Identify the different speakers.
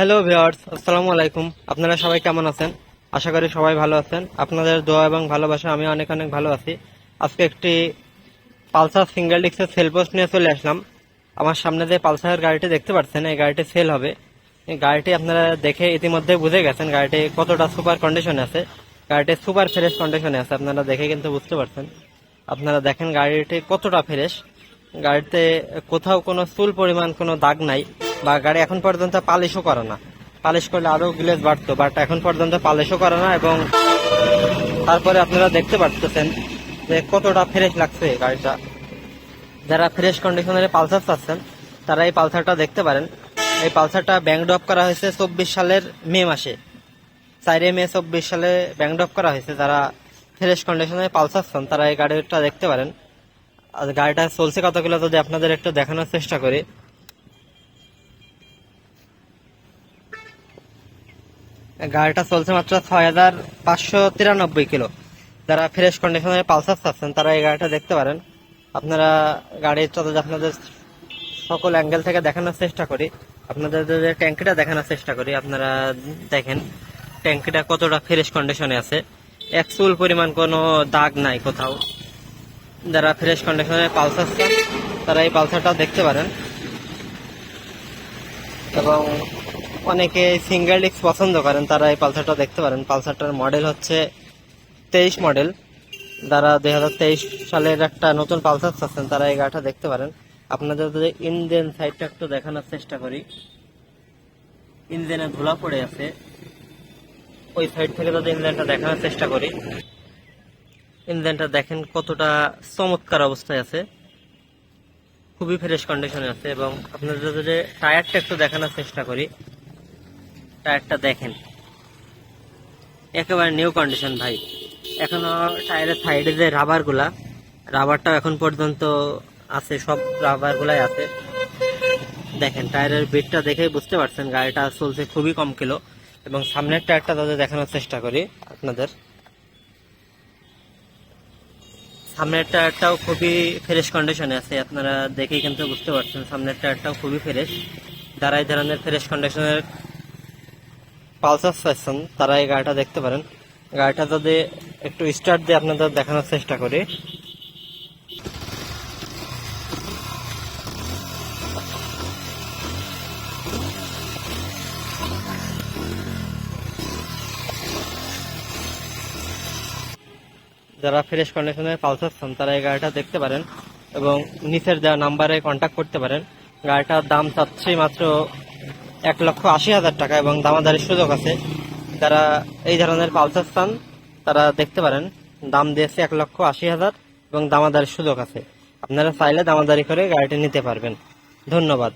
Speaker 1: Hello viewers আসসালামু আলাইকুম আপনারা সবাই কেমন আছেন? আশা করি সবাই ভালো আছেন। আপনাদের দোয়া এবং ভালোবাসা আমি অনেক অনেক ভালো আছি। আজকে একটি পালসার সিঙ্গেল ডিক্সের সেল পোস্ট নিয়ে চলে আসলাম। আমার সামনে যে পালসারের গাড়িটি দেখতে পাচ্ছেন, এই গাড়িটি সেল হবে। এই গাড়িটি আপনারা দেখে ইতিমধ্যে বুঝে গেছেন গাড়িটি কতটা সুপার কন্ডিশনে আছে। গাড়িটি সুপার ফ্রেশ কন্ডিশনে আছে, আপনারা দেখে কিন্তু বুঝতে পারছেন। আপনারা দেখেন গাড়িটি কতটা ফ্রেশ গাড়িতে কোথাও কোনো চুল পরিমাণ কোনো দাগ নাই। বা গাড়ি এখন পর্যন্ত পালিশও করে না। পালিশ করলে আরও গ্লেজ বাড়তো বাট এখন পর্যন্ত পালিশও করে না এবং তারপরে আপনারা দেখতে পাচ্ছেন যে কতটা ফ্রেশ লাগছে গাড়িটা। যারা ফ্রেশ কন্ডিশনের পালসার চাচ্ছেন, তারা এই পালসারটা দেখতে পারেন। এই পালসারটা ব্যাংক ড্রপ করা হয়েছে চব্বিশ সালের মে মাসে। চারে মে চব্বিশ সালে ব্যাংক ড্রপ করা হয়েছে। যারা ফ্রেশ কন্ডিশনের পালসার চান তারা এই গাড়িটা দেখতে পারেন। আর গাড়িটা চলছে কত কিলো, যদি আপনাদের একটু দেখানোর চেষ্টা করি। গাড়িটা চলছে মাত্র ছয় হাজার পাঁচশো তিরানব্বই কিলো। যারা ফ্রেশ কন্ডিশনের পালসার চাচ্ছেন তারা এই গাড়িটা দেখতে পারেন। আপনারা গাড়ির যত আপনাদের সকল অ্যাঙ্গেল থেকে দেখানোর চেষ্টা করি। আপনাদের যে ট্যাঙ্কিটা দেখানোর চেষ্টা করি, আপনারা দেখেন, ট্যাঙ্কিটা কতটা ফ্রেশ কন্ডিশনে আছে। এক চুল পরিমাণ কোনো দাগ নাই কোথাও। যারা ফ্রেশ কন্ডিশনের পালসার চান, তারা এই পালসারটা দেখতে পারেন। এবং অনেকে সিঙ্গেল ডিস্ক পছন্দ করেন, তারা এই পালসারটা দেখতে পারেন। পালসারটার মডেল হচ্ছে তেইশ মডেল। যারা দুই হাজার তেইশ সালের একটা নতুন পালসার চাচ্ছেন, তারা এই গাড়িটা দেখতে পারেন। আপনাদের যদি ইঞ্জিন সাইডটা একটু দেখানোর চেষ্টা করি। ইঞ্জিনে ধুলা পড়ে আছে। ওই সাইড থেকে যদি ইঞ্জিনটা দেখানোর চেষ্টা করি। ইঞ্জিনটা দেখেন কতটা চমৎকার অবস্থায় আছে। খুবই ফ্রেশ কন্ডিশনে আছে এবং আপনাদের যদি টায়ারটা একটু দেখানোর চেষ্টা করি। টায়ারটা দেখেন। একেবারে নিউ কন্ডিশন ভাই। এখনও টায়ারের সাইডে যে রাবারগুলা রাবারটাও এখন পর্যন্ত আছে, সব রাবার গুলাই আছে। দেখেন, টায়ারের বিটটা দেখেই বুঝতে পারছেন, গাড়িটা চলছে খুবই কম কিলো এবং সামনের টায়ারটা তাদের দেখানোর চেষ্টা করি আপনাদের। সামনের টায়ারটাও খুবই ফ্রেশ কন্ডিশনে আছে, আপনারা দেখেই কিন্তু বুঝতে পারছেন, সামনের টায়ারটাও খুবই ফ্রেশ এই ধরনের ফ্রেশ কন্ডিশনের পালসার চাইছেন তারা এই গাড়িটা দেখতে পারেন। গাড়িটা যদি একটু স্টার্ট দিয়ে আপনাদের দেখানোর চেষ্টা করি। যারা ফ্রেশ কন্ডিশনের পালসার চান তারা এই গাড়িটা দেখতে পারেন এবং নিচের দেওয়া নাম্বারে কন্ট্যাক্ট করতে পারেন। গাড়িটার দাম চাচ্ছি মাত্র এক লক্ষ আশি হাজার টাকা এবং দামাদারির সুযোগ আছে। যারা এই ধরনের পালসার চান, তারা দেখতে পারেন, দাম দিয়েছে এক লক্ষ আশি হাজার এবং দামাদারির সুযোগ আছে। আপনারা চাইলে দামাদারি করে গাড়িটি নিতে পারবেন। ধন্যবাদ।